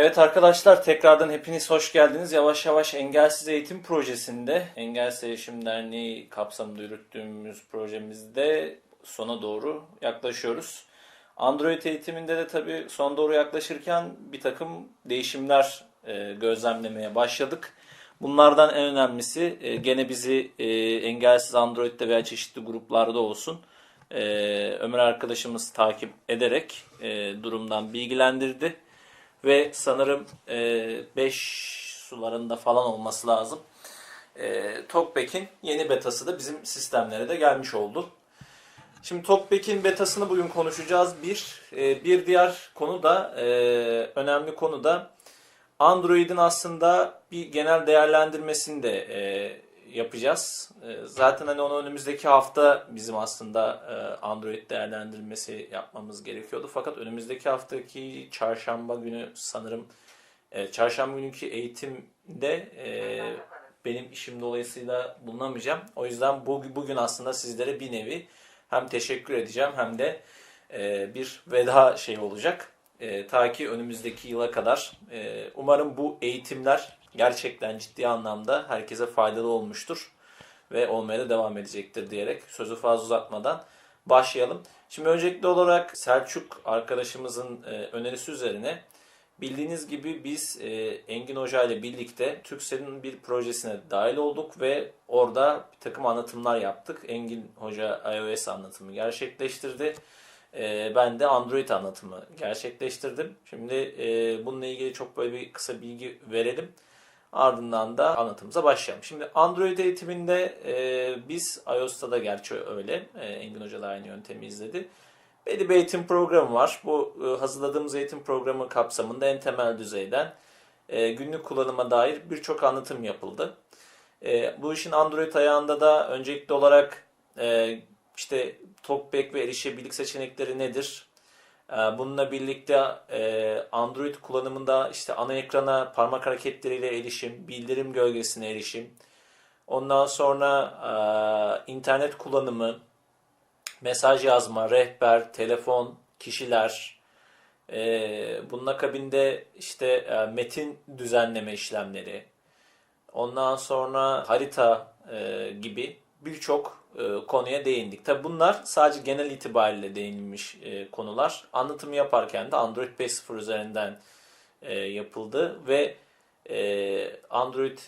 Evet arkadaşlar tekrardan hepiniz hoş geldiniz. Yavaş yavaş Engelsiz Eğitim Projesi'nde, Engelsiz Erişim Derneği kapsamında yürüttüğümüz projemizde sona doğru yaklaşıyoruz. Android eğitiminde de tabii son doğru yaklaşırken bir takım değişimler e, gözlemlemeye başladık. Bunlardan en önemlisi e, gene bizi e, engelsiz Android'de veya çeşitli gruplarda olsun Ömer arkadaşımız takip ederek durumdan bilgilendirdi. Ve sanırım 5 sularında falan olması lazım. E, Talkback'in yeni betası da bizim sistemlere de gelmiş oldu. Şimdi Talkback'in betasını bugün konuşacağız. Bir, e, bir diğer konu da e, önemli konu da Android'in aslında bir genel değerlendirmesini de e, yapacağız. E, zaten hani onu önümüzdeki hafta bizim aslında e, Android değerlendirmesi yapmamız gerekiyordu. Fakat önümüzdeki haftaki çarşamba günü sanırım e, çarşamba günkü eğitimde e, benim işim dolayısıyla bulunamayacağım. O yüzden bu, bugün aslında sizlere bir nevi hem teşekkür edeceğim hem de bir veda şey olacak. Ta ki önümüzdeki yıla kadar. Umarım bu eğitimler gerçekten ciddi anlamda herkese faydalı olmuştur ve olmaya da devam edecektir diyerek sözü fazla uzatmadan başlayalım. Şimdi öncelikli olarak Selçuk arkadaşımızın e, önerisi üzerine bildiğiniz gibi biz e, Engin Hoca ile birlikte Türkcell'in bir projesine dahil olduk ve orada bir takım anlatımlar yaptık. Engin Hoca iOS anlatımı gerçekleştirdi. E, ben de Android anlatımı gerçekleştirdim. Şimdi bununla ilgili çok böyle bir kısa bilgi verelim. Ardından da anlatımıza başlayalım. Şimdi Android eğitiminde e, biz iOS'ta da gerçi öyle. E, Engin Hoca da aynı yöntemi izledi. Belli bir eğitim programı var. Bu e, hazırladığımız eğitim programı kapsamında en temel düzeyden e, günlük kullanıma dair birçok anlatım yapıldı. E, bu işin Android ayağında da öncelikli olarak e, işte TalkBack ve erişebilirlik seçenekleri nedir? Ee, Bununla birlikte e, Android kullanımında işte ana ekrana parmak hareketleriyle erişim, bildirim gölgesine erişim, ondan sonra e, internet kullanımı, mesaj yazma, rehber, telefon, kişiler, e, bunun akabinde işte metin düzenleme işlemleri, ondan sonra harita gibi birçok e, konuya değindik. Tabi bunlar sadece genel itibariyle değinilmiş e, konular. Anlatımı yaparken de Android 5.0 üzerinden e, yapıldı ve Android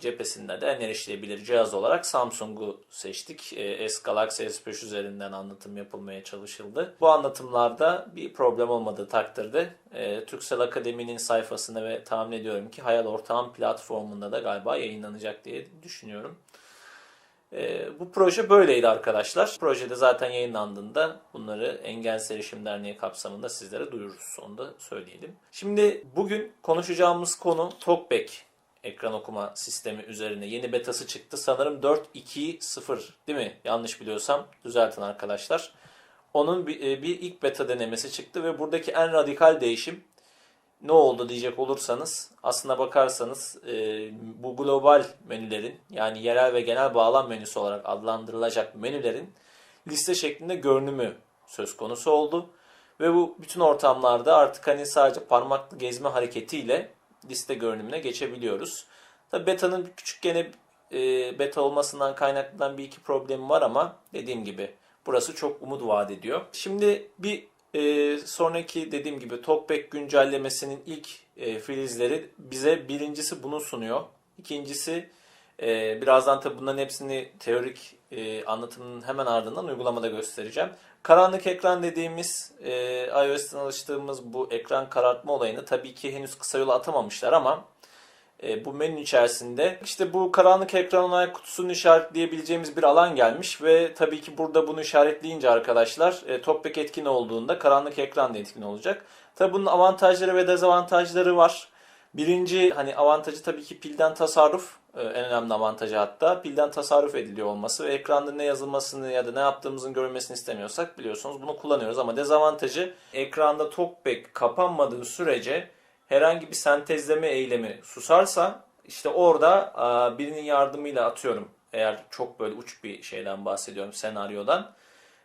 cephesinde de en erişilebilir cihaz olarak Samsung'u seçtik. S Galaxy S5 üzerinden anlatım yapılmaya çalışıldı. Bu anlatımlarda bir problem olmadığı takdirde e, Turkcell Akademi'nin sayfasında ve tahmin ediyorum ki Hayal Ortağım platformunda da galiba yayınlanacak diye düşünüyorum. E, bu proje böyleydi arkadaşlar. Projede zaten yayınlandığında bunları Engelsiz Erişim Derneği kapsamında sizlere duyururuz. Onu da söyleyelim. Şimdi bugün konuşacağımız konu TalkBack ekran okuma sistemi üzerine yeni betası çıktı. Sanırım 4.2.0 değil mi? Yanlış biliyorsam düzeltin arkadaşlar. Onun bir, e, bir ilk beta denemesi çıktı ve buradaki en radikal değişim ne oldu diyecek olursanız aslına bakarsanız e, bu global menülerin yani yerel ve genel bağlam menüsü olarak adlandırılacak menülerin liste şeklinde görünümü söz konusu oldu. Ve bu bütün ortamlarda artık hani sadece parmaklı gezme hareketiyle liste görünümüne geçebiliyoruz. Tabi beta'nın küçük gene e, beta olmasından kaynaklanan bir iki problemi var ama dediğim gibi burası çok umut vaat ediyor. Şimdi bir e, sonraki dediğim gibi Talkback güncellemesinin ilk e, filizleri bize birincisi bunu sunuyor. İkincisi e, birazdan tabi bunların hepsini teorik e, anlatımının hemen ardından uygulamada göstereceğim. Karanlık ekran dediğimiz e, iOS'ten alıştığımız bu ekran karartma olayını tabii ki henüz kısa yola atamamışlar ama e, bu menü içerisinde işte bu karanlık ekran onay kutusunu işaretleyebileceğimiz bir alan gelmiş ve tabii ki burada bunu işaretleyince arkadaşlar e, TalkBack etkin olduğunda karanlık ekran da etkin olacak. Tabii bunun avantajları ve dezavantajları var. Birinci hani avantajı tabii ki pilden tasarruf e, en önemli avantajı hatta pilden tasarruf ediliyor olması ve ekranda ne yazılmasını ya da ne yaptığımızın görülmesini istemiyorsak biliyorsunuz bunu kullanıyoruz ama dezavantajı ekranda TalkBack kapanmadığı sürece herhangi bir sentezleme eylemi susarsa işte orada birinin yardımıyla atıyorum eğer çok böyle uç bir şeyden bahsediyorum senaryodan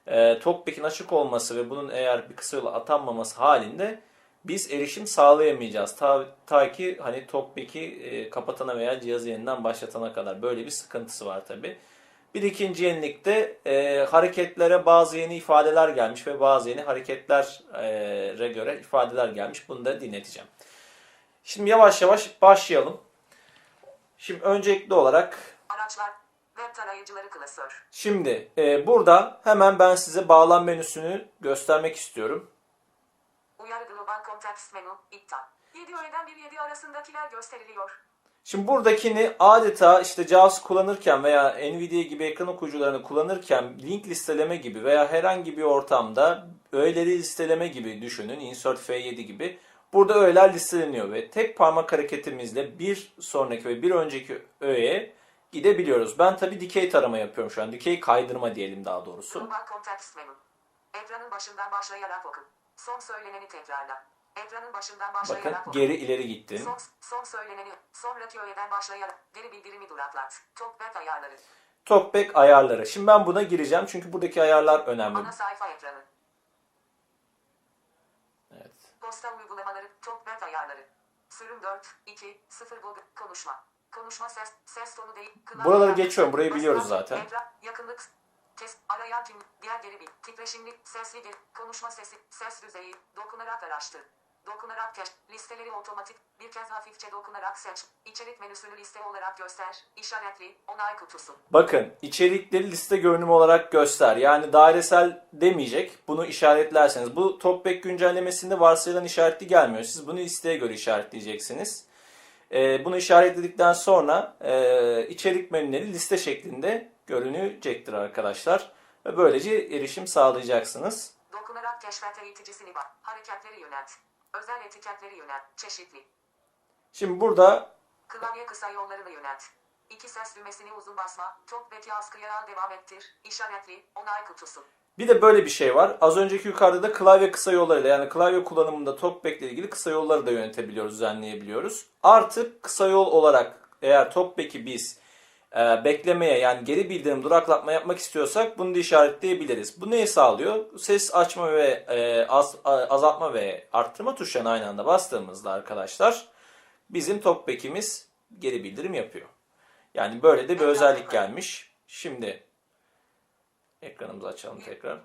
e, TalkBack'in açık olması ve bunun eğer bir kısa yola atanmaması halinde biz erişim sağlayamayacağız. Ta, ta ki hani TalkBack'i e, kapatana veya cihazı yeniden başlatana kadar böyle bir sıkıntısı var tabi. Bir ikinci yenilikte e, hareketlere bazı yeni ifadeler gelmiş ve bazı yeni hareketlere göre ifadeler gelmiş. Bunu da dinleteceğim. Şimdi yavaş yavaş başlayalım. Şimdi öncelikli olarak Araçlar, web tarayıcıları klasör. Şimdi e, burada hemen ben size bağlam menüsünü göstermek istiyorum. Uyarı global context menü, iptal. 7 öğeden 1-7 arasındakiler gösteriliyor. Şimdi buradakini adeta işte JAWS kullanırken veya NVIDIA gibi ekran okuyucularını kullanırken link listeleme gibi veya herhangi bir ortamda öğeleri listeleme gibi düşünün. Insert F7 gibi. Burada öğeler listeleniyor ve tek parmak hareketimizle bir sonraki ve bir önceki öğeye gidebiliyoruz. Ben tabi dikey tarama yapıyorum şu an. Dikey kaydırma diyelim daha doğrusu. Global context menü. Ekranın başından başlayarak oku. Son söyleneni tekrarla. Ekranın başından Bakın geri ileri gittim. Son, son söyleneni, sonraki öğeden başlayarak geri bildirimi duraklat. Talkback ayarları. Talkback ayarları. Şimdi ben buna gireceğim çünkü buradaki ayarlar önemli. Ana sayfa ekranı. Posta uygulamaları, Talkback ayarları. Sürüm 4, 2, 0 bu konuşma. Konuşma ses, ses tonu değil. klavye Buraları geçiyorum, burayı biliyoruz zaten. Ekran, yakınlık, kes, arayan kim, diğer geri bil, titreşimli, sesli konuşma sesi, ses düzeyi, dokunarak araştır. Dokunarak keş, listeleri otomatik, bir kez hafifçe dokunarak seç, içerik menüsünü liste olarak göster, işaretli, onay kutusu. Bakın içerikleri liste görünümü olarak göster. Yani dairesel demeyecek. Bunu işaretlerseniz. Bu Talkback güncellemesinde varsayılan işaretli gelmiyor. Siz bunu isteğe göre işaretleyeceksiniz. Ee, bunu işaretledikten sonra e, içerik menüleri liste şeklinde görünecektir arkadaşlar. Ve böylece erişim sağlayacaksınız. Dokunarak keşfet eğiticisini bak, hareketleri yönelt, özel etiketleri yönelt, çeşitli. Şimdi burada Klavye kısa yollarını yönelt. İki ses düğmesini uzun basma, TalkBack'i askıya al devam ettir, işaretli, onay kutusu. Bir de böyle bir şey var. Az önceki yukarıda da klavye kısa yollarıyla yani klavye kullanımında TalkBack ile ilgili kısa yolları da yönetebiliyoruz, düzenleyebiliyoruz. Artık kısa yol olarak eğer TalkBack'i biz beklemeye yani geri bildirim duraklatma yapmak istiyorsak bunu da işaretleyebiliriz. Bu neyi sağlıyor? Ses açma ve e, az, azaltma ve arttırma tuşlarını aynı anda bastığımızda arkadaşlar bizim TalkBack'imiz geri bildirim yapıyor. Yani böyle de bir özellik gelmiş. Şimdi ekranımızı açalım tekrar.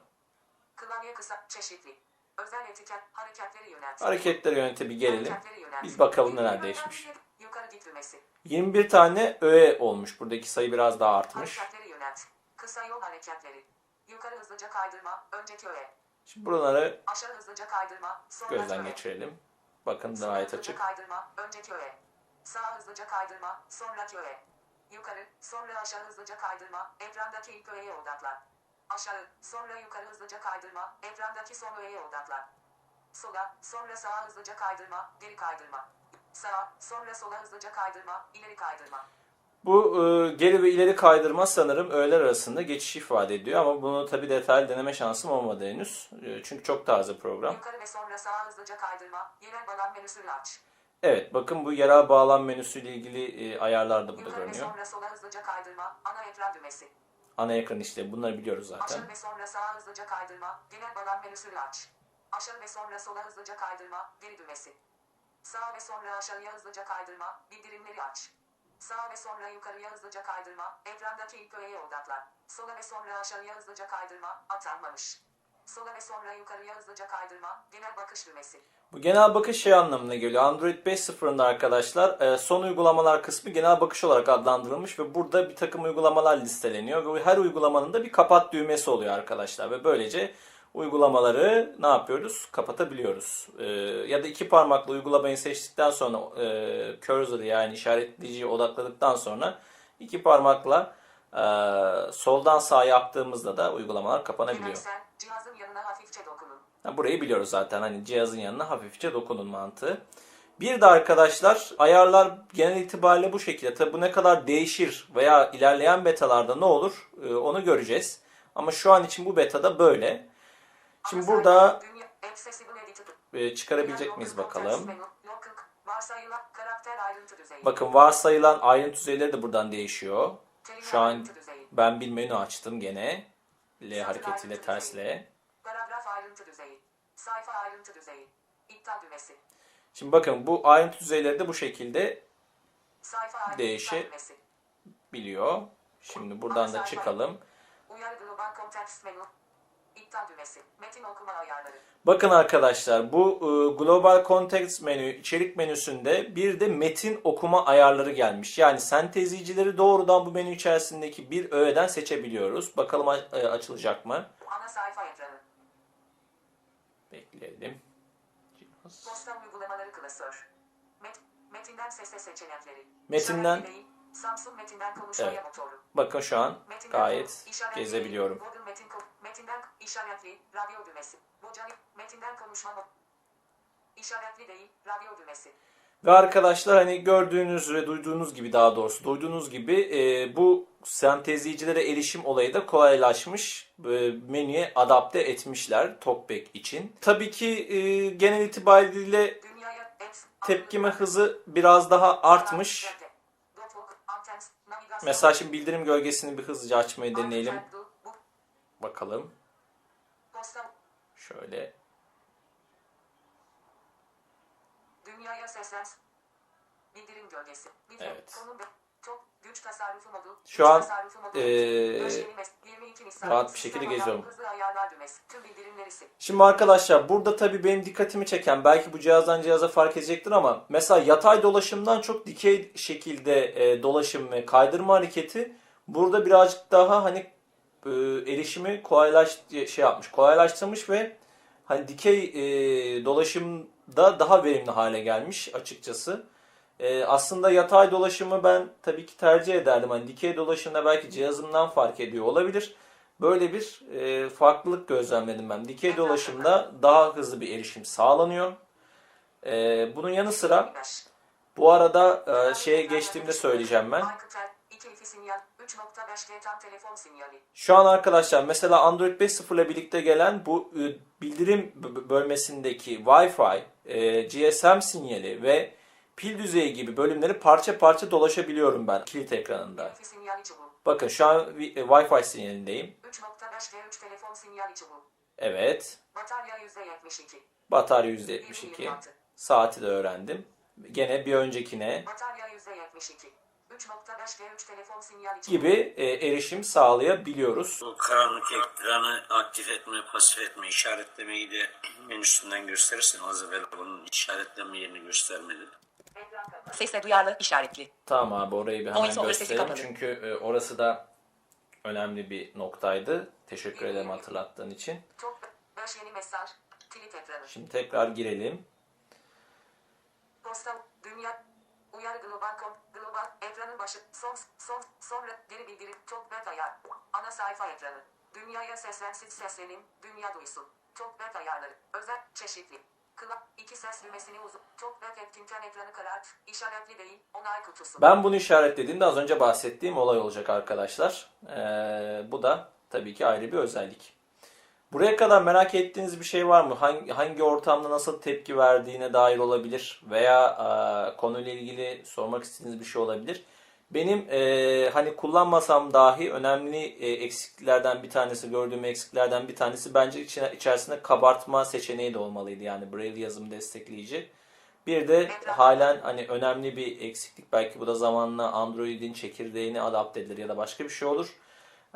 Klavye kısa, çeşitli. Özel etiket, hareketleri yönelt. Hareketleri yönete bir gelelim. Biz bakalım neler değişmiş. Yukarı git düğmesi. 21 tane öğe olmuş. Buradaki sayı biraz daha artmış. Hareketleri yönelt. Kısa yol hareketleri. Yukarı hızlıca kaydırma, önceki öğe. Şimdi buraları Aşağı hızlıca kaydırma, gözden öğe. geçirelim. Bakın Sola gayet hızlıca açık. kaydırma, önceki öğe. Sağ hızlıca kaydırma, sonraki öğe. Yukarı, sonra aşağı hızlıca kaydırma, ekrandaki ilk öğeye odaklan. Aşağı, sonra yukarı hızlıca kaydırma, ekrandaki son öğeye odaklan. Sola, sonra sağa hızlıca kaydırma, geri kaydırma. Sağa, sonra sola hızlıca kaydırma, ileri kaydırma. Bu e, geri ve ileri kaydırma sanırım öğeler arasında geçiş ifade ediyor ama bunu tabi detaylı deneme şansım olmadı henüz. E, çünkü çok taze program. Yukarı ve sonra sağa hızlıca kaydırma, yerel bağlam menüsünü aç. Evet bakın bu yerel bağlam menüsüyle ilgili e, ayarlar da burada Yukarı ve görünüyor. sonra sola hızlıca kaydırma, ana ekran düğmesi. Ana ekran işte bunları biliyoruz zaten. Aşağı ve sonra sağa hızlıca kaydırma, genel bağlam menüsünü aç. Aşağı ve sonra sola hızlıca kaydırma, geri düğmesi. Sağ ve sonra aşağıya hızlıca kaydırma, bildirimleri aç. Sağ ve sonra yukarıya hızlıca kaydırma, ekrandaki ilk öğeye odaklan. Sola ve sonra aşağıya hızlıca kaydırma, atanmamış. Sola ve sonra yukarıya hızlıca kaydırma, genel bakış düğmesi. Bu genel bakış şey anlamına geliyor. Android 5.0'ında arkadaşlar e, son uygulamalar kısmı genel bakış olarak adlandırılmış ve burada bir takım uygulamalar listeleniyor ve her uygulamanın da bir kapat düğmesi oluyor arkadaşlar ve böylece uygulamaları ne yapıyoruz? Kapatabiliyoruz. E, ya da iki parmakla uygulamayı seçtikten sonra e, cursor'ı yani işaretleyiciye odakladıktan sonra iki parmakla e, soldan sağa yaptığımızda da uygulamalar kapanabiliyor. Cihazın yanına hafifçe dokunun. Ha, Burayı biliyoruz zaten hani cihazın yanına hafifçe dokunun mantığı. Bir de arkadaşlar ayarlar genel itibariyle bu şekilde. Tabi bu ne kadar değişir veya ilerleyen betalarda ne olur e, onu göreceğiz. Ama şu an için bu betada böyle. Şimdi burada e, çıkarabilecek miyiz bakalım. Bakın varsayılan ayrıntı düzeyleri de buradan değişiyor. Şu an ben bir menü açtım gene. L hareketiyle ters L. Şimdi bakın bu ayrıntı düzeyleri de bu şekilde Sayfa ayrı Değişi- iptal düğmesi. biliyor. Şimdi buradan da çıkalım. İptal düğmesi. Metin okuma ayarları. Bakın arkadaşlar bu e, Global Context menü içerik menüsünde bir de metin okuma ayarları gelmiş. Yani sentezleyicileri doğrudan bu menü içerisindeki bir öğeden seçebiliyoruz. Bakalım e, açılacak mı? Ana sayfa ekranı. Bekleyelim. Posta uygulamaları klasör. Met, metinden sese seçenekleri. Metinden- dileği, Samsung metinden konuşmaya Evet. motoru. Bakın şu an Metinden gayet işaretli, gezebiliyorum. Google metin metinden işaretli radyo düğmesi. Bocani metinden konuşma İşaretli değil radyo düğmesi. Ve arkadaşlar hani gördüğünüz ve duyduğunuz gibi daha doğrusu duyduğunuz gibi e, bu sentezleyicilere erişim olayı da kolaylaşmış. E, menüye adapte etmişler Talkback için. Tabii ki e, genel itibariyle tepkime hızı biraz daha artmış. Mesela şimdi bildirim gölgesini bir hızlıca açmayı deneyelim. Bakalım. Şöyle. Dünyaya seslens. Bildirim gölgesi. Bildirim. Evet. Güç tasarrufu modu. Şu an, tasarrufu modu. eee, Döş yeni mes- 22 Nisan. rahat bir şekilde geziyorum. Şimdi arkadaşlar burada tabii benim dikkatimi çeken belki bu cihazdan cihaza fark edecektir ama mesela yatay dolaşımdan çok dikey şekilde e, dolaşım ve kaydırma hareketi burada birazcık daha hani e, erişimi kolaylaş şey yapmış, kolaylaştırmış ve hani dikey e, dolaşımda daha verimli hale gelmiş açıkçası. E, aslında yatay dolaşımı ben tabii ki tercih ederdim. Hani dikey dolaşımda belki cihazımdan fark ediyor olabilir. Böyle bir e, farklılık gözlemledim ben. Dikey dolaşımda daha hızlı bir erişim sağlanıyor. E, bunun yanı sıra bu arada e, şeye geçtiğimde söyleyeceğim ben. Alcatel 2 sinyal 3.5G tam telefon sinyali. Şu an arkadaşlar mesela Android 5.0 ile birlikte gelen bu e, bildirim bölmesindeki Wi-Fi, e, GSM sinyali ve pil düzeyi gibi bölümleri parça parça dolaşabiliyorum ben kilit ekranında. 2 sinyali çubuğu. Bakın şu an e, Wi-Fi sinyalindeyim. 3.5G3 telefon sinyali çubuğu. Evet. Batarya %72. Batarya %72. 126. Saati de öğrendim. Gene bir öncekine Batarya %72. 3.5G3 telefon sinyali çubuğu. gibi e, erişim sağlayabiliyoruz. Bu karanlık ekranı aktif etme, pasif etme, işaretlemeyi de menüsünden gösterirsen az evvel bunun işaretleme yerini göstermedi. Sesle duyarlı işaretli. Tamam abi orayı bir hemen gösterelim. kapalı. Çünkü e, orası da önemli bir noktaydı. Teşekkür ederim hatırlattığın için. Çok 5 yeni mesaj. Ekranı. Şimdi tekrar girelim. Posta, dünya, uyarı global kom, global, ekranın başı, son, son, sonra, geri bildirim, talkback ayar, ana sayfa ekranı, dünyaya seslensin seslenin, dünya duysun, talkback ayarları, özel, çeşitli, iki ses düğmesini uzun, talkback etkinken ekranı karart, işaretli değil, onay kutusu. Ben bunu işaretlediğimde az önce bahsettiğim olay olacak arkadaşlar. Ee, bu da tabii ki ayrı bir özellik. Buraya kadar merak ettiğiniz bir şey var mı? Hangi, hangi ortamda nasıl tepki verdiğine dair olabilir veya e, konuyla ilgili sormak istediğiniz bir şey olabilir. Benim e, hani kullanmasam dahi önemli e, eksikliklerden bir tanesi, gördüğüm eksiklerden bir tanesi bence içine, içerisinde kabartma seçeneği de olmalıydı. Yani Braille yazım destekleyici. Bir de halen hani önemli bir eksiklik belki bu da zamanla Android'in çekirdeğine adapte edilir ya da başka bir şey olur.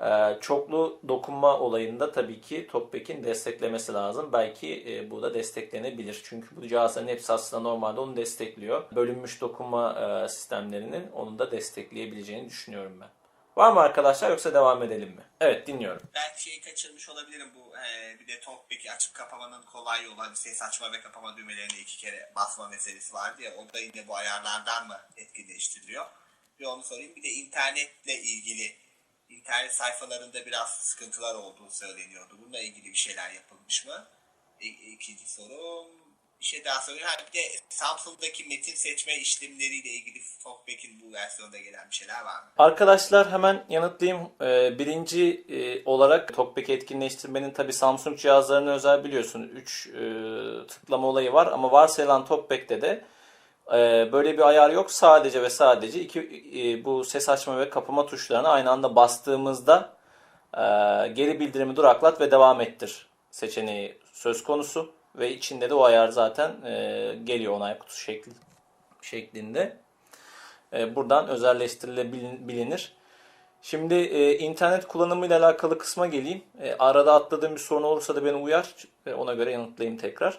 Ee, çoklu dokunma olayında tabii ki TalkBack'in desteklemesi lazım. Belki e, bu da desteklenebilir. Çünkü bu cihazların hepsi aslında normalde onu destekliyor. Bölünmüş dokunma e, sistemlerinin onu da destekleyebileceğini düşünüyorum ben. Var mı arkadaşlar yoksa devam edelim mi? Evet dinliyorum. belki şeyi kaçırmış olabilirim bu e, bir de TalkBack'i açıp kapamanın kolay yolu hani ses açma ve kapama düğmelerine iki kere basma meselesi vardı ya o da yine bu ayarlardan mı etkileştiriliyor? Bir onu sorayım bir de internetle ilgili internet sayfalarında biraz sıkıntılar olduğu söyleniyordu. Bununla ilgili bir şeyler yapılmış mı? İ- İkinci sorum bir şey daha sorayım. Ha, bir de Samsung'daki metin seçme işlemleriyle ilgili TalkBack'in bu versiyonda gelen bir şeyler var mı? Arkadaşlar hemen yanıtlayayım. Ee, birinci e, olarak TalkBack etkinleştirmenin tabi Samsung cihazlarına özel biliyorsun 3 tıklama olayı var ama varsayılan TalkBack'te de e, böyle bir ayar yok. Sadece ve sadece iki e, bu ses açma ve kapama tuşlarına aynı anda bastığımızda e, geri bildirimi duraklat ve devam ettir seçeneği söz konusu ve içinde de o ayar zaten e, geliyor onay kutusu şekli, şeklinde. Buradan özelleştirilebilir. Şimdi e, internet kullanımıyla alakalı kısma geleyim. E, arada atladığım bir sorun olursa da beni uyar. E, ona göre yanıtlayayım tekrar.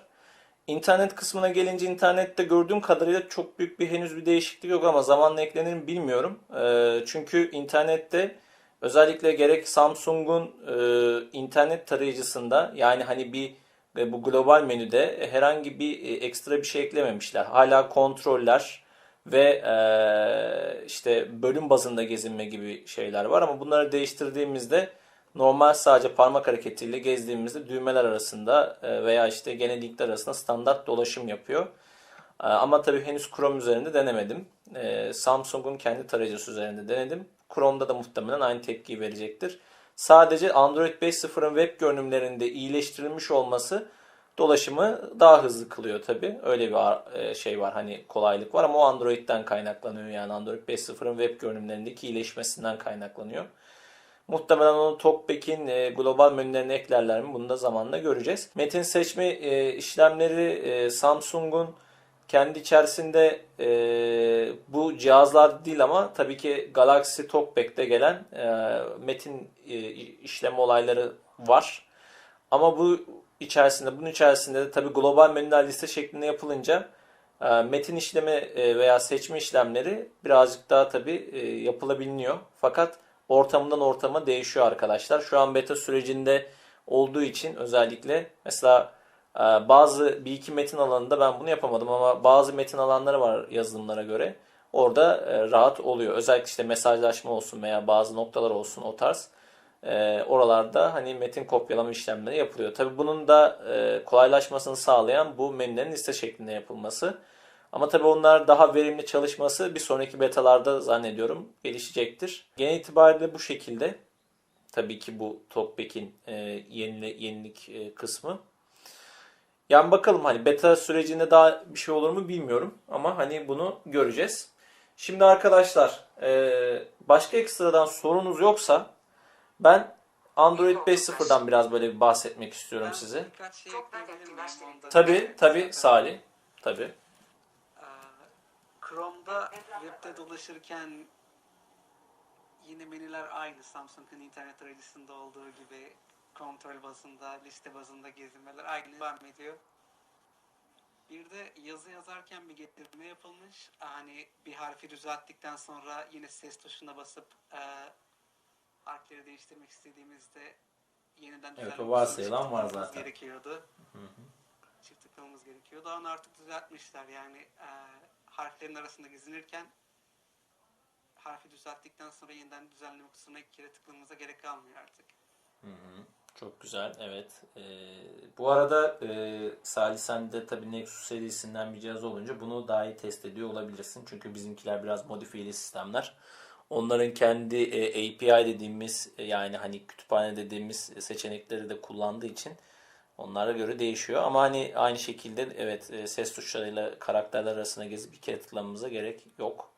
İnternet kısmına gelince internette gördüğüm kadarıyla çok büyük bir henüz bir değişiklik yok ama zamanla eklenir mi bilmiyorum. E, çünkü internette özellikle gerek Samsung'un e, internet tarayıcısında yani hani bir ve bu global menüde herhangi bir e, ekstra bir şey eklememişler. Hala kontroller ve e, işte bölüm bazında gezinme gibi şeyler var ama bunları değiştirdiğimizde normal sadece parmak hareketiyle gezdiğimizde düğmeler arasında e, veya işte gene linkler arasında standart dolaşım yapıyor. E, Ama tabii henüz Chrome üzerinde denemedim. E, Samsung'un kendi tarayıcısı üzerinde denedim. Chrome'da da muhtemelen aynı tepkiyi verecektir. Sadece Android 5.0'ın web görünümlerinde iyileştirilmiş olması dolaşımı daha hızlı kılıyor tabii. Öyle bir şey var hani kolaylık var ama o Android'den kaynaklanıyor. Yani Android 5.0'ın web görünümlerindeki iyileşmesinden kaynaklanıyor. Muhtemelen onu TalkBack'in e, global menülerine eklerler mi? Bunu da zamanla göreceğiz. Metin seçme e, işlemleri e, Samsung'un kendi içerisinde e, bu cihazlar değil ama tabii ki Galaxy TalkBack'te gelen e, metin e, işleme olayları var. Ama bu içerisinde bunun içerisinde de tabii global menüler liste şeklinde yapılınca e, metin işleme e, veya seçme işlemleri birazcık daha tabii e, yapılabiliyor. Fakat ortamından ortama değişiyor arkadaşlar. Şu an beta sürecinde olduğu için özellikle mesela e, bazı bir iki metin alanında ben bunu yapamadım ama bazı metin alanları var yazılımlara göre. Orada e, rahat oluyor. Özellikle işte mesajlaşma olsun veya bazı noktalar olsun o tarz. E, oralarda hani metin kopyalama işlemleri yapılıyor. Tabi bunun da kolaylaşmasını sağlayan bu menülerin liste şeklinde yapılması. Ama tabii onlar daha verimli çalışması bir sonraki betalarda zannediyorum gelişecektir. Genel itibariyle bu şekilde. Tabii ki bu TalkBack'in e, yenile, yenilik e, kısmı. Yani bakalım hani beta sürecinde daha bir şey olur mu bilmiyorum. Ama hani bunu göreceğiz. Şimdi arkadaşlar e, başka ekstradan sorunuz yoksa ben Android 5.0'dan biraz böyle bir bahsetmek istiyorum size. Birkaç şey Çok ben ekleyebilir miyim etkileştim. onda? Tabii tabii Zaten, Salih. Tabii. eee, Chrome'da webde dolaşırken yine menüler aynı Samsung'un internet arayüzünde olduğu gibi kontrol bazında, liste bazında gezinmeler aynı devam ediyor. Bir de yazı yazarken bir getirme yapılmış. Hani bir harfi düzelttikten sonra yine ses tuşuna basıp eee, harfleri değiştirmek istediğimizde yeniden Evet, o varsayılan var zaten. gerekiyordu. Çift tıklamamız gerekiyordu. Onu artık düzeltmişler. Yani eee, harflerin arasında gezinirken harfi düzelttikten sonra yeniden düzenleme kutusuna iki kere tıklamamıza gerek kalmıyor artık. Çok güzel, evet. Ee, bu arada e, Salih sen de tabii Nexus serisinden bir cihaz olunca bunu daha iyi test ediyor olabilirsin. Çünkü bizimkiler biraz modifiyeli sistemler. Onların kendi e, API dediğimiz e, yani hani kütüphane dediğimiz seçenekleri de kullandığı için onlara göre değişiyor. Ama hani aynı şekilde evet e, ses tuşlarıyla karakterler arasına gezip bir kere tıklamamıza gerek yok.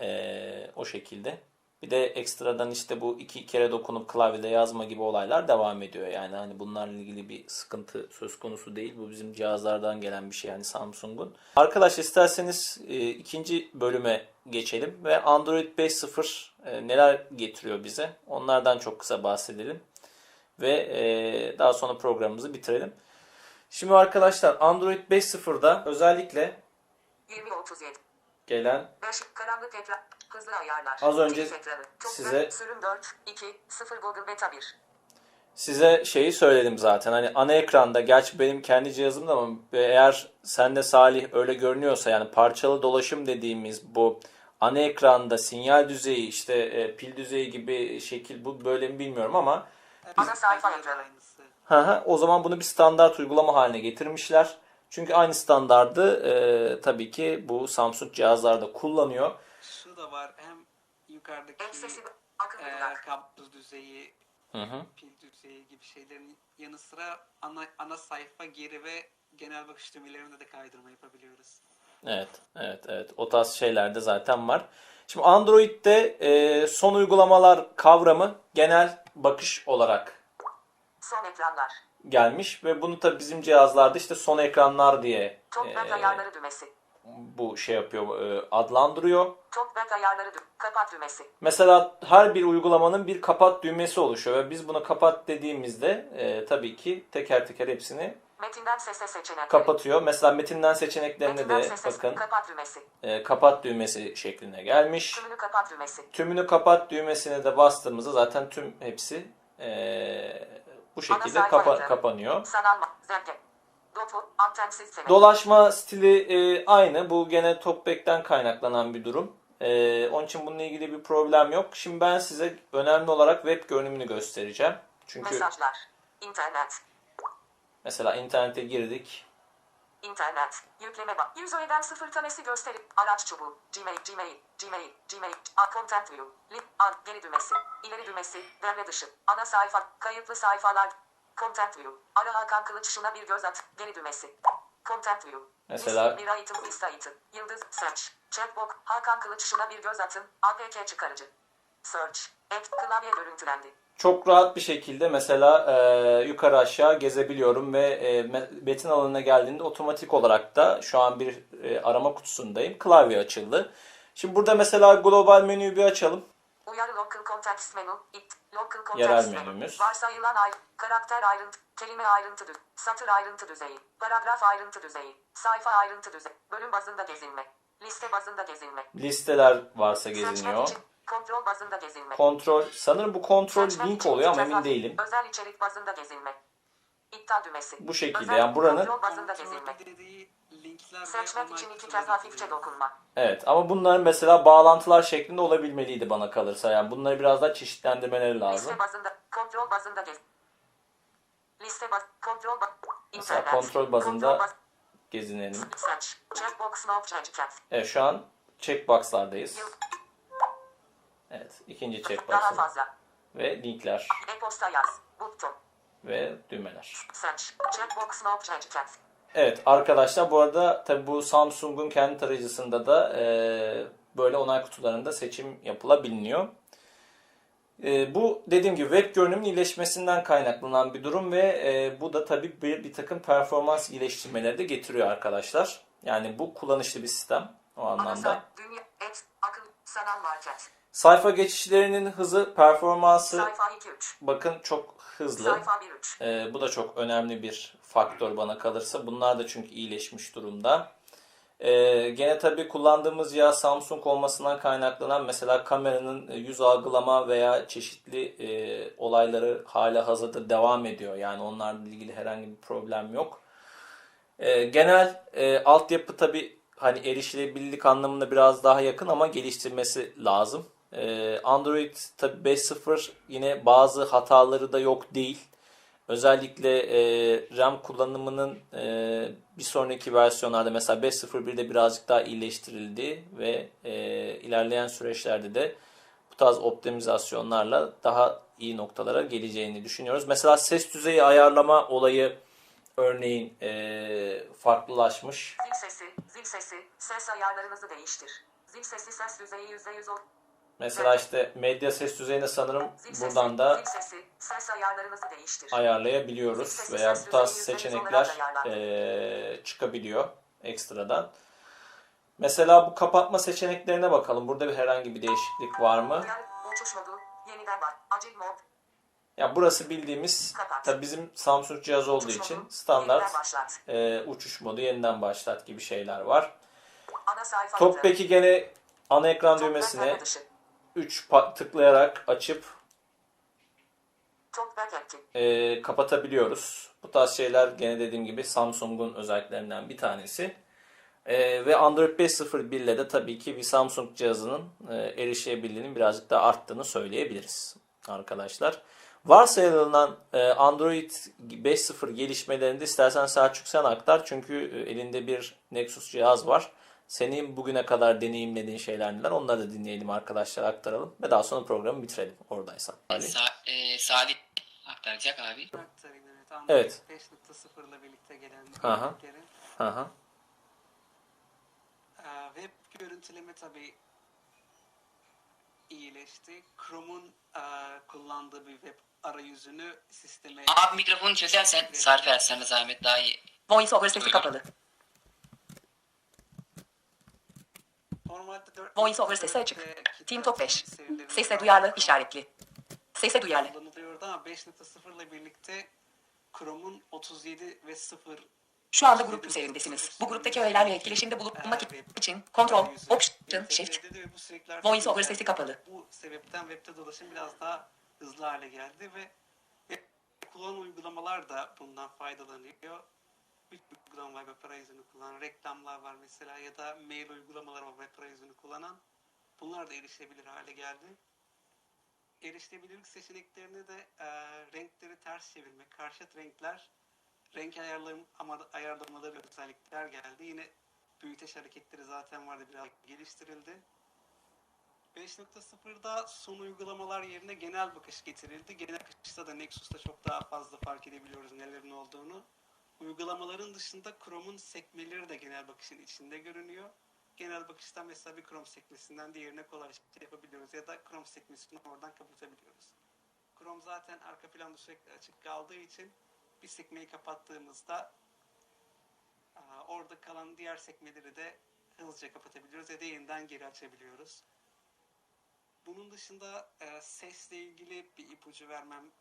Ee, o şekilde. Bir de ekstradan işte bu iki kere dokunup klavyede yazma gibi olaylar devam ediyor. Yani hani bunlarla ilgili bir sıkıntı söz konusu değil. Bu bizim cihazlardan gelen bir şey yani Samsung'un. Arkadaş isterseniz e, ikinci bölüme geçelim ve Android 5.0 e, neler getiriyor bize? Onlardan çok kısa bahsedelim. Ve e, daha sonra programımızı bitirelim. Şimdi arkadaşlar Android 5.0'da özellikle 2037. gelen 5. Karanlık ekran. Hızlı ayarlar. Az önce size- Sürüm 4, 2, 0 Google Beta 1. Size şeyi söyledim zaten. Hani ana ekranda gerçi benim kendi cihazımda ama eğer sende Salih öyle görünüyorsa yani parçalı dolaşım dediğimiz bu ana ekranda sinyal düzeyi işte e, pil düzeyi gibi şekil bu böyle mi bilmiyorum ama Ana sayfa ekranı. hı hı, o zaman bunu bir standart uygulama haline getirmişler. Çünkü aynı standardı e, tabii ki bu Samsung cihazlarda kullanıyor. Şu da var hem yukarıdaki dudak. kablo düzeyi, Hı hı. pil düzeyi gibi şeylerin yanı sıra ana, ana sayfa geri ve genel bakış düğmelerinde de kaydırma yapabiliyoruz. Evet, evet, evet. O tarz şeyler de zaten var. Şimdi Android'de e, son uygulamalar kavramı genel bakış olarak Son ekranlar. gelmiş ve bunu tabii bizim cihazlarda işte son ekranlar diye Talkback e, ayarları düğmesi. bu şey yapıyor, e, adlandırıyor. Talkback ayarları kapat düğmesi. Mesela her bir uygulamanın bir kapat düğmesi oluşuyor ve biz bunu kapat dediğimizde e, tabii ki teker teker hepsini Metinden sese seçenekleri. kapatıyor. Mesela metinden seçeneklerine Metinden de sese bakın kapat düğmesi. e, kapat düğmesi şeklinde gelmiş. Tümünü kapat düğmesi. Tümünü kapat düğmesine de bastığımızda zaten tüm hepsi e, bu şekilde kapa- ekranı. kapanıyor. Sanal. Dolaşma stili e, aynı. Bu gene TalkBack'ten kaynaklanan bir durum. E, onun için bununla ilgili bir problem yok. Şimdi ben size önemli olarak web görünümünü göstereceğim. Çünkü Mesajlar. İnternet. Mesela internete girdik. İnternet. Yükleme bak. Yüz öğeden sıfır tanesi gösterip. Araç çubuğu. Gmail, Gmail, Gmail, Gmail. A content view. Link, an, geri düğmesi. İleri düğmesi. Devre dışı. Ana sayfa. Kayıtlı sayfalar. Content view. Ara Hakan Kılıç şuna bir göz at. Geri düğmesi. Content view. Mesela- bir item, list item. Yıldız, search. Checkbox. Hakan Kılıç şuna bir göz atın. APK çıkarıcı. Search. Et, klavye görüntülendi. Çok rahat bir şekilde mesela e, yukarı aşağı gezebiliyorum ve e, me- metin alanına geldiğinde otomatik olarak da şu an bir e, arama kutusundayım. Klavye açıldı. Şimdi burada mesela global menüyü bir açalım. Uyarı local context menu, it, local context Yerel menümüz. Varsayılan ay, karakter ayrıntı, kelime ayrıntı düz, satır ayrıntı düzeyi, paragraf ayrıntı düzeyi, sayfa ayrıntı düzeyi, bölüm bazında gezinme, liste bazında gezinme. Listeler varsa Seçmek geziniyor. için, kontrol bazında gezinme. Kontrol, sanırım bu kontrol Seçmek link için oluyor ama emin değilim. Özel içerik bazında gezinme. İptal düğmesi. Bu şekilde, Özel yani buranın- Kontrol bazında gezinme. Kontrol Seçmek için iki kez hafifçe dokunma. Evet ama bunların mesela bağlantılar şeklinde olabilmeliydi bana kalırsa. Yani bunları biraz daha çeşitlendirmeleri lazım. Liste bazında, kontrol bazında gez. Liste baz, kontrol baz, Mesela internet. kontrol bazında- baz- Gezinelim. Search. Checkbox no change cat. Evet şu an checkbox'lardayız. Evet ikinci Daha checkbox'ın fazla. ve linkler E-posta yaz. Buton. ve düğmeler. Search. Checkbox no change. Evet arkadaşlar bu arada tabi bu Samsung'un kendi tarayıcısında da e, böyle onay kutularında seçim yapılabiliyor. E, bu dediğim gibi web görünümün iyileşmesinden kaynaklanan bir durum ve e, bu da tabi bir, bir takım performans iyileştirmeleri de getiriyor arkadaşlar. Yani bu kullanışlı bir sistem o anlamda. Anasal. Dünya. Et. Akıl. Sanal market. Sayfa geçişlerinin hızı, performansı Sayfa 2-3. bakın çok hızlı. Sayfa 1-3. Ee, bu da çok önemli bir faktör bana kalırsa. Bunlar da çünkü iyileşmiş durumda. Ee, gene tabii kullandığımız cihaz Samsung olmasından kaynaklanan mesela kameranın e, yüz algılama veya çeşitli e, olayları hala hazırda devam ediyor. Yani onlarla ilgili herhangi bir problem yok. Ee, genel e, altyapı tabii hani erişilebilirlik anlamında biraz daha yakın ama geliştirmesi lazım. Ee, Android tabii 5.0 yine bazı hataları da yok değil. Özellikle e, RAM kullanımının e, bir sonraki versiyonlarda mesela 5.01'de birazcık daha iyileştirildi ve e, ilerleyen süreçlerde de bu tarz optimizasyonlarla daha iyi noktalara geleceğini düşünüyoruz. Mesela ses düzeyi ayarlama olayı örneğin farklılaşmış. Zil sesi. Zil sesi. Ses ayarlarınızı değiştir. Zil sesi ses düzeyi %100 ol. Mesela işte medya ses düzeyini sanırım buradan da ayarlayabiliyoruz veya bu tarz seçenekler eee, çıkabiliyor ekstradan. Mesela bu kapatma seçeneklerine bakalım. Burada bir herhangi bir değişiklik var mı? Ya burası bildiğimiz tabii bizim Samsung cihaz olduğu Uçuş için modu. standart eee, uçuş modu yeniden başlat gibi şeyler var. Sayfa. TalkBack'i gene ana ekran Talkback düğmesine. 3 tıklayarak açıp e, kapatabiliyoruz. Bu tarz şeyler gene dediğim gibi Samsung'un özelliklerinden bir tanesi. E, ve Android 5.01 ile de tabii ki bir Samsung cihazının e, erişebilirliğinin birazcık daha arttığını söyleyebiliriz arkadaşlar. Varsayılan e, Android 5.0 gelişmelerinde istersen Selçuk sen aktar. Çünkü e, elinde bir Nexus cihaz var. Senin bugüne kadar deneyimlediğin şeyler neler onları da dinleyelim arkadaşlar aktaralım. Ve daha sonra programı bitirelim oradaysan. Ali. Sa e, Salih aktaracak abi. Aktarayım, evet. Android Evet. 5.0 ile birlikte gelen Aha. hı. Ee, web görüntüleme tabii iyileşti. Chrome'un e, kullandığı bir web arayüzünü sisteme... Abi mikrofonu çözersen Sarfer sana zahmet daha iyi. Voice over sesi kapalı. Normalde dört- Voice over sesi açık. Team Top 5. serilerinde Sese duyarlı işaretli. Sese duyarlı. kullanılıyordu ama 5.0 ile birlikte Chrome'un 37 ve 0 Şu anda grup üzerindesiniz. Bu gruptaki öğelerle etkileşimde bulunmak için Ctrl, Option, Shift, Voice over sesi kapalı. Bu sebepten webde dolaşım biraz daha hızlı hale geldi ve, kullanan uygulamalar da bundan faydalanıyor. Bir uygulama var web arayüzünü kullanan, reklamlar var mesela ya da mail uygulamaları var web arayüzünü kullanan. Bunlar da erişilebilir hale geldi. Erişilebilirlik seçeneklerine de e, renkleri ters çevirme, karşıt renkler, renk ayarlama, ama ayarlamaları özellikler geldi. Yine büyüteç hareketleri zaten vardı biraz geliştirildi. 5.0'da son uygulamalar yerine genel bakış getirildi. Genel bakışta da Nexus'ta çok daha fazla fark edebiliyoruz nelerin olduğunu. Uygulamaların dışında Chrome'un sekmeleri de genel bakışın içinde görünüyor. Genel bakışta mesela bir Chrome sekmesinden diğerine kolayca yapabiliyoruz ya da Chrome sekmesini oradan kapatabiliyoruz. Chrome zaten arka planda sürekli açık kaldığı için bir sekmeyi kapattığımızda orada kalan diğer sekmeleri de hızlıca kapatabiliyoruz ya da yeniden geri açabiliyoruz. Bunun dışında sesle ilgili bir ipucu vermem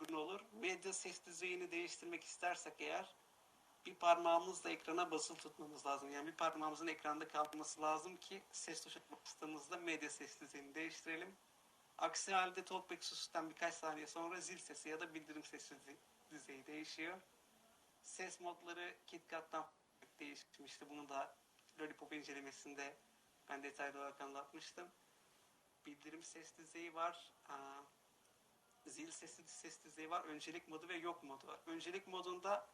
uygun olur. Medya ses düzeyini değiştirmek istersek eğer bir parmağımızla ekrana basılı tutmamız lazım. Yani bir parmağımızın ekranda kalması lazım ki ses tuşuna bastığımızda medya ses düzeyini değiştirelim. Aksi halde Talkback sustuktan birkaç saniye sonra zil sesi ya da bildirim sesi düze- düzeyi değişiyor. Ses modları KitKat'tan değişmişti. Bunu da Lollipop incelemesinde ben detaylı olarak anlatmıştım. Bildirim ses düzeyi var. Aa, zil sesi ses düzeyi var. Öncelik modu ve yok modu var. Öncelik modunda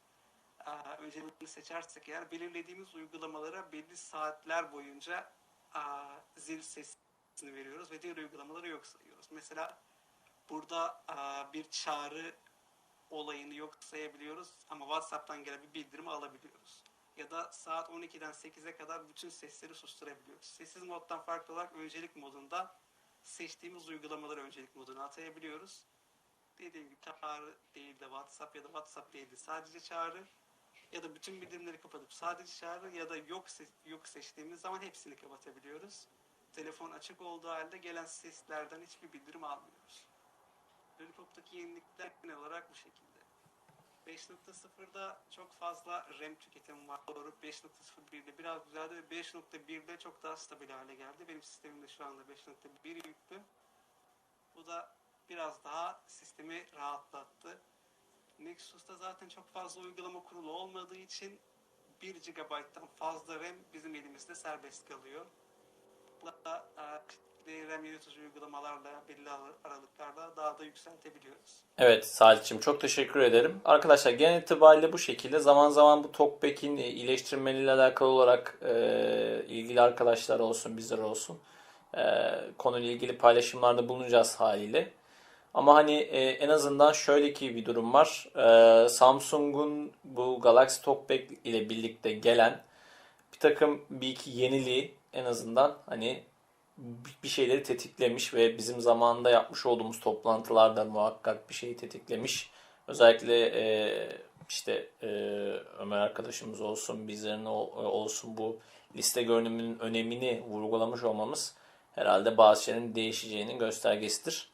aa, öncelikini seçersek eğer belirlediğimiz uygulamalara belli saatler boyunca aa, zil sesini veriyoruz ve diğer uygulamaları yok sayıyoruz. Mesela burada aa, bir çağrı olayını yok sayabiliyoruz ama WhatsApp'tan gelen bir bildirimi alabiliyoruz. Ya da saat 12'den 8'e kadar bütün sesleri susturabiliyoruz. Sessiz moddan farklı olarak öncelik modunda seçtiğimiz uygulamaları öncelik moduna atayabiliyoruz. Dediğim gibi çağrı değil de WhatsApp ya da WhatsApp değil de sadece çağrı ya da bütün bildirimleri kapatıp sadece çağrı ya da yok se- yok seçtiğimiz zaman hepsini kapatabiliyoruz. Telefon açık olduğu halde gelen seslerden hiçbir bildirim almıyoruz. Lollipop'taki yenilikler genel olarak bu şekilde. 5.0'da çok fazla RAM tüketimi var. Doğru 5.01'de biraz güzeldi ve 5.1'de çok daha stabil hale geldi. Benim sistemimde şu anda 5.1 yüklü. Bu da biraz daha sistemi rahatlattı. Nexus'ta zaten çok fazla uygulama kurulu olmadığı için 1 GB'dan fazla RAM bizim elimizde serbest kalıyor. Bu da e, RAM yönetici uygulamalarla belli aralıklarla daha da yükseltebiliyoruz. Evet Salih'cim çok teşekkür ederim. Arkadaşlar genel itibariyle bu şekilde zaman zaman bu TalkBack'in e, iyileştirmeleriyle alakalı olarak e, ilgili arkadaşlar olsun bizler olsun e, konuyla ilgili paylaşımlarda bulunacağız haliyle. Ama hani e, en azından şöyle ki bir durum var. E, Samsung'un bu Galaxy TalkBack ile birlikte gelen bir takım bir iki yeniliği en azından hani bir şeyleri tetiklemiş ve bizim zamanında yapmış olduğumuz toplantılarda muhakkak bir şeyi tetiklemiş. Özellikle e, işte e, Ömer arkadaşımız olsun, bizlerin ol- olsun bu liste görünümünün önemini vurgulamış olmamız herhalde bazı şeylerin değişeceğinin göstergesidir.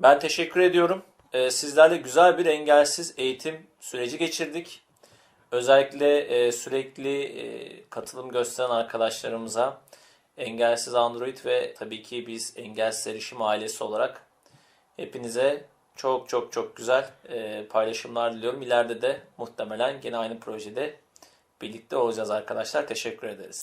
Ben teşekkür ediyorum. E, sizlerle güzel bir engelsiz eğitim süreci geçirdik. Özellikle e, sürekli e, katılım gösteren arkadaşlarımıza Engelsiz Android ve tabii ki biz Engelsiz Erişim ailesi olarak hepinize çok çok çok güzel e, paylaşımlar diliyorum. İleride de muhtemelen gene aynı projede birlikte olacağız arkadaşlar. Teşekkür ederiz.